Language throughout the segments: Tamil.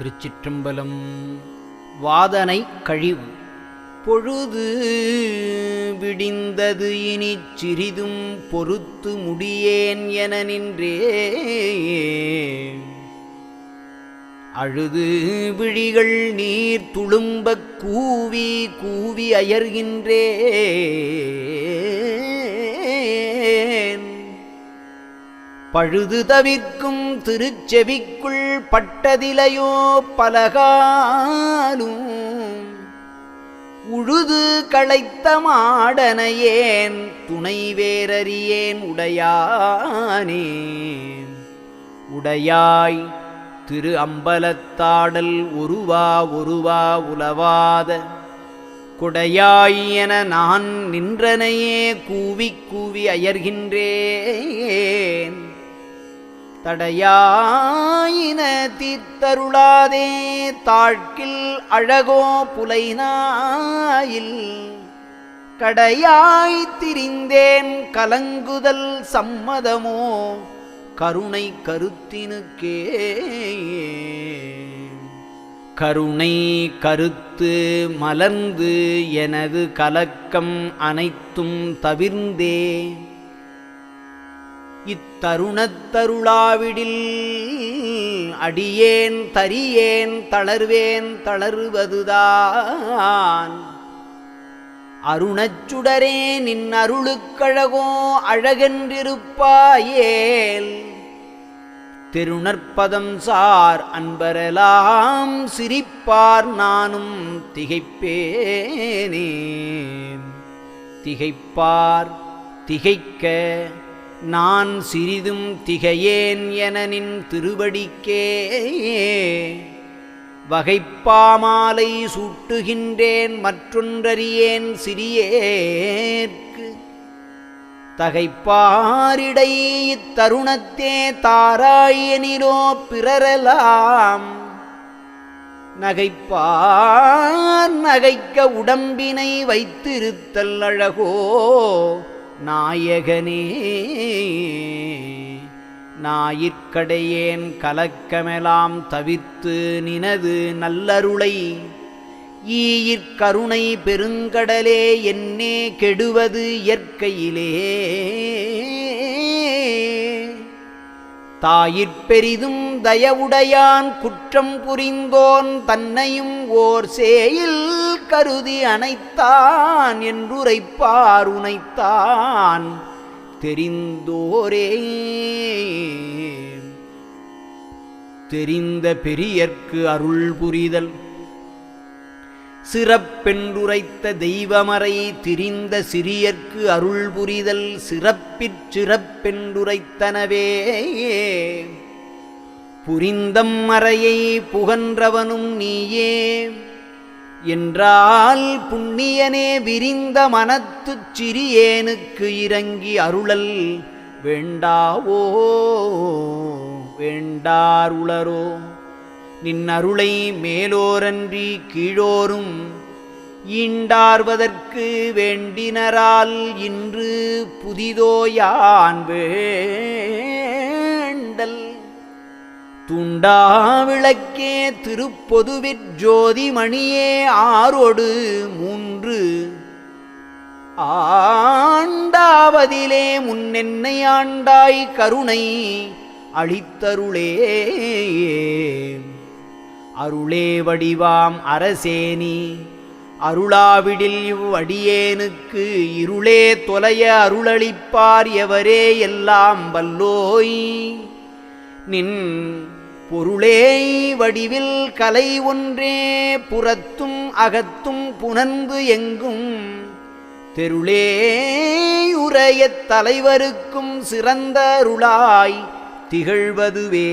திருச்சிற்றம்பலம். வாதனை கழிவு. பொழுது விடிந்தது இனி சிறிதும் பொறுத்து முடியேன் என நின்றே. அழுது விழிகள் நீர் துளும்பக் கூவி கூவி அயர்கின்றே. பழுது தவிர்க்கும் திருச்செவிக்குள் பட்டதிலையோ பலகாலும் உழுது களைத்த மாடனையேன் துணை வேறறியேன் உடையானே. உடையாய் திரு அம்பலத்தாடல் ஒருவா ஒருவா உலவாத குடையாய் என நான் நின்றனையே கூவிக் கூவி அயர்கின்றேன். தடையாயின தீர்த்தருளாதே தாழ்கில் அழகோ புலைநாயில். கடையாய் திரிந்தேன் கலங்குதல் சம்மதமோ கருணை கருத்தினுக்கே கருணை கருத்து மலர்ந்து எனது கலக்கம் அனைத்தும் தவிர்ந்தே இத்தருணத்தருளாவிடில் அடியேன் தரியேன் தளர்வேன் தளர்வதுதான். அருணச்சுடரே நின் அருளுக்கழகோ அழகென்றிருப்பாயேல். திருணற்பதம் சார் அன்பரெலாம் சிரிப்பார் நானும் திகைப்பேனே திகைப்பார் திகைக்க நான் சிறிதும் திகையேன் எனனின் திருவடிக்கே. வகைப்பாமாலை சூட்டுகின்றேன் மற்றொன்றறியேன் சிறியேற்கு. தகைப்பாரிடை இத்தருணத்தே தாராயனிலோ பிறரலாம். நகைப்பார் நகைக்க உடம்பினை வைத்திருத்தல் அழகோ. நாயகனே நாயிற்கடையேன் கலக்கமெலாம் தவித்து நினது நல்லருளை. ஈயிற்கருணை பெருங்கடலே என்னே கெடுவது இயற்கையிலே. தாயிற்பெரிதும் தயவுடையான் குற்றம் புரிந்தோன் தன்னையும் ஓர் சேயில் கருதி அணைத்தான் என்றுரைப்பார் உனைத்தான். தெரிந்தோரே. தெரிந்த பெரியர்க்கு அருள் புரிதல். சிறப்பென்றுரைத்த தெய்வமறை திரிந்த சிறியர்க்கு அருள் புரிதல் சிறப்பிற் சிறப்பென்றுரைத்தனவே. புரிந்தம் மறையை புகன்றவனும் நீயே. என்றால் புண்ணியனே விரிந்த மனத்துச் சிறியேனுக்கு இறங்கி அருளல் வேண்டாவோ வேண்டாருளரோ உளரோ நின் அருளை மேலோரன்றி கீழோரும் ஈண்டார்வதற்கு வேண்டினரால் இன்று புதிதோயான் வேண்டல். துண்டா விளக்கே திருப்பொதுவிற் ஜோதி மணியே மூன்று. ஆண்டாவதிலே முன்னென்னை ஆண்டாய் கருணை அளித்தருளே. அருளே வடிவாம் அரசேனி. அருளாவிடில் இவ்வடியேனுக்கு இருளே தொலைய அருளளிப்பார் எவரே எல்லாம் வல்லோய். நின் பொருளே வடிவில் கலை ஒன்றே புறத்தும் அகத்தும் புனந்து எங்கும். தெருளேயுரைய தலைவருக்கும் சிறந்த அருளாய் திகழ்வதுவே.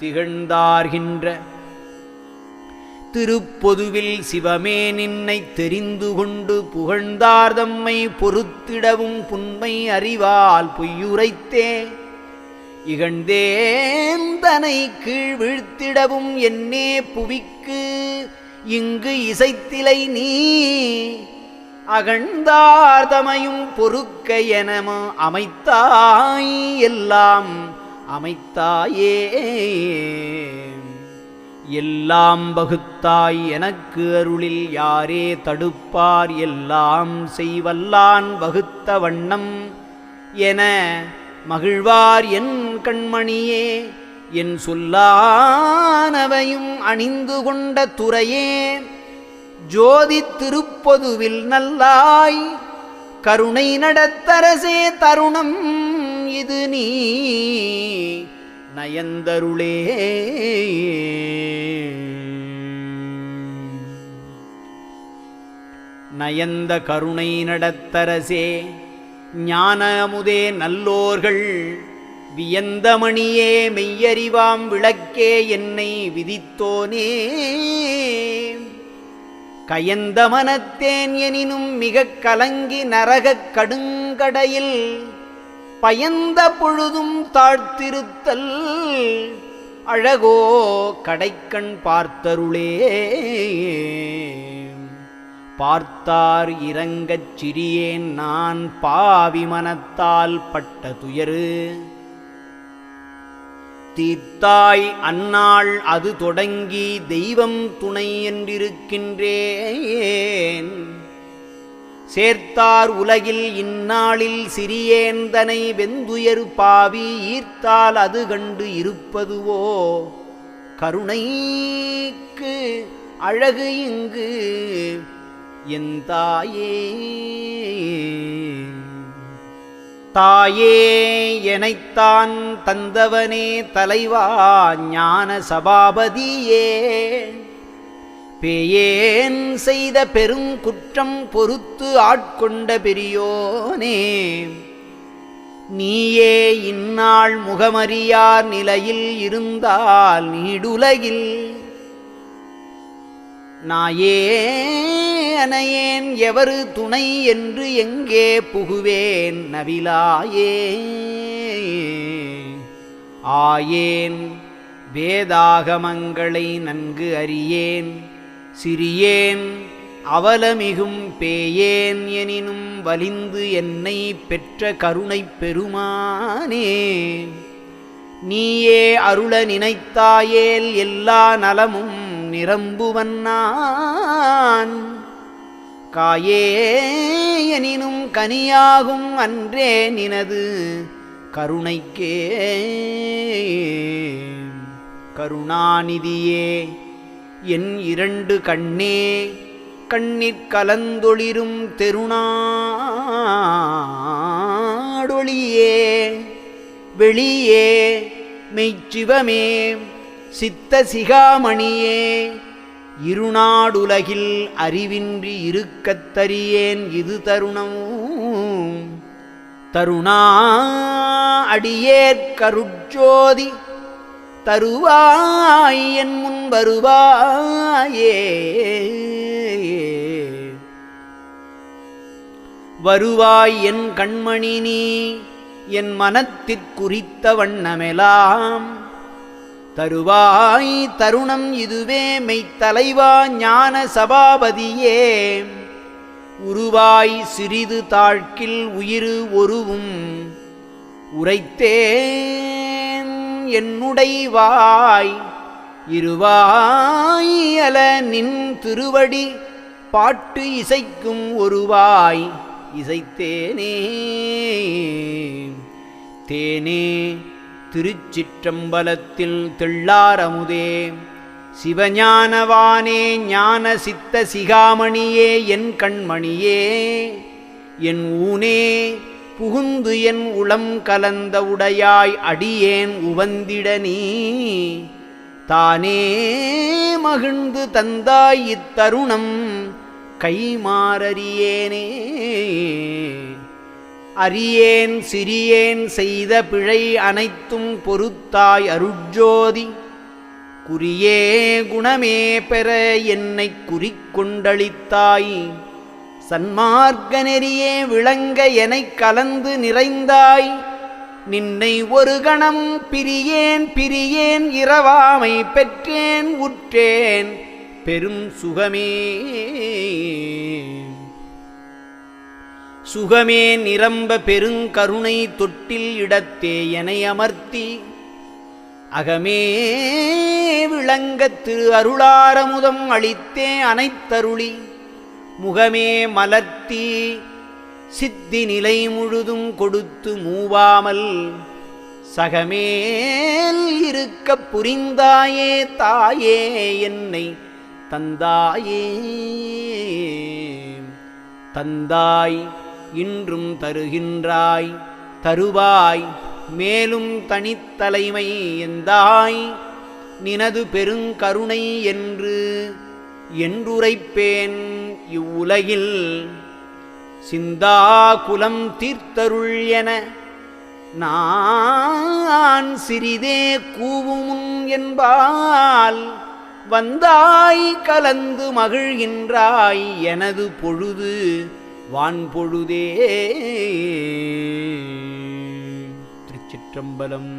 திகழ்ந்தார்கின்ற. திருப்பொதுவில் சிவமே நின்னை தெரிந்து கொண்டு புகழ்ந்தார்தம்மை பொறுத்திடவும் புன்மை அறிவால் பொய்யுரைத்தே. இகழ்ந்தேந்தனை கீழ் வீழ்த்திடவும் என்னே புவிக்கு இங்கு இசைத்திலை நீ. அகழ்ந்தார்தமையும் பொறுக்க எனம அமைத்தாய் எல்லாம். அமைத்தாயே. எல்லாம் வகுத்தாய் எனக்கு அருளில் யாரே தடுப்பார். எல்லாம் செய்வல்லான் வகுத்த வண்ணம் என மகிழ்வார் என் கண்மணியே. என் சொல்லானவையும் அணிந்து கொண்ட துறையே. ஜோதி திருப்பொதுவில் நல்லாய் கருணை நடத்தரசே தருணம் இது நீ நயந்தருளே. நயந்த கருணை நடத்தரசே ஞான அமுதே நல்லோர்கள் வியந்தமணியே மெய்யறிவாம் விளக்கே என்னை விதித்தோனே. கயந்த மனத்தேன் எனினும் மிகக் கலங்கி நரகக் கடுங்கடையில் பயந்த பொழுதும் தாழ்த்திருத்தல் அழகோ கடைக்கண் பார்த்தருளே. பார்த்தார் இறங்கச் சிறியேன் நான் பாவி மனத்தால் பட்ட துயரு. தீத்தாய் அந்நாள் அது தொடங்கி தெய்வம் துணை என்றிருக்கின்றேன். சேர்த்தார் உலகில் இந்நாளில் சிறியேந்தனை வெந்துயர் பாவி ஈர்த்தால் அது கண்டு இருப்பதுவோ? கருணைக்கு அழகு இங்கு என் தாயே. தாயே எனைத்தான் தந்தவனே தலைவா ஞான சபாபதியே பேயேன் செய்த பெருங்குற்றம் பொறுத்து ஆட்கொண்ட பெரியோனே நீயே இந்நாள் முகமறியார் நிலையில் இருந்தால் நீடுலகில். நாயேனையேன் எவரு துணை என்று எங்கே புகுவேன் நவிலாயே ஆயேன் வேதாகமங்களை நன்கு அறியேன். சிறியேன் அவலமிகும் பேயேன் எனினும் வலிந்து என்னை பெற்ற கருணைப் பெருமானே. நீயே அருள நினைத்தாயேல் எல்லா நலமும் நிரம்புவன் நான். காயே எனினும் கனியாகும் அன்றே நினது கருணைக்கே. கருணாநிதியே என் இரண்டு கண்ணே கண்ணிற் கலந்தொளிரும் தெருணாடொளியே வெளியே மெய்ச்சிவமே சித்த சிகாமணியே இருநாடுலகில் அறிவின்றி இருக்கத்தறியேன் இது தருணம். தருணா அடியேற்கருட்சோதி தருவாய் என் முன் வருவாயே. வருவாய் என் கண்மணி நீ என் மனத்திற்குறித்த வண்ணமெலாம். தருவாய் தருணம் இதுவே மெய்த்தலைவா ஞான சபாபதியே. உருவாய் சிறிது தாழ்க்கில் உயிரு ஒருவும் உரைத்தே. என்னுடைவாய். இருவாய் அல நின் திருவடி பாட்டு இசைக்கும் ஒருவாய். இசைத்தேனே. தேனே திருச்சிற்றம்பலத்தில் தெள்ளாரமுதே சிவஞானவானே ஞான சித்த சிகாமணியே என் கண்மணியே. என் ஊனே புகுந்து என் உளம் கலந்த உடையாய் அடியேன் உவந்திட நீ. தானே மகிழ்ந்து தந்தாய் இத்தருணம் கைமாறறியேனே. அறியேன் சிறியேன் செய்த பிழை அனைத்தும் பொறுத்தாய் அருட்ஜோதி. குறியே குணமே பெற என்னை குறிக்கொண்டளித்தாய். சன்மார்க்க நெறியே விளங்க எனக் கலந்து நிறைந்தாய். நின்னை ஒரு கணம் பிரியேன் பிரியேன் இரவாமை பெற்றேன் உற்றேன் பெரும் சுகமே. சுகமே நிரம்ப பெருங்கருணை தொட்டில் இடத்தே எனை அமர்த்தி. அகமே விளங்கத்து திரு அருளாரமுதம் அளித்தே அனைத்தருளி. முகமே மலர்த்தி சித்தி நிலை முழுதும் கொடுத்து மூவாமல் சகமேல் இருக்க புரிந்தாயே தாயே என்னை தந்தாயே. தந்தாய் இன்றும் தருகின்றாய் தருவாய் மேலும் தனித்தலைமை எந்தாய்? நினது பெருங்கருணை என்று என்றுரைப்பேன். இவ்வுலகில் சிந்தாகுலம் தீர்த்தருள் என நான் சிறிதே கூவும் என்பால் வந்தாய் கலந்து மகிழ்கின்றாய் எனது பொழுது வான்பொழுதே திருச்சிற்றம்பலம்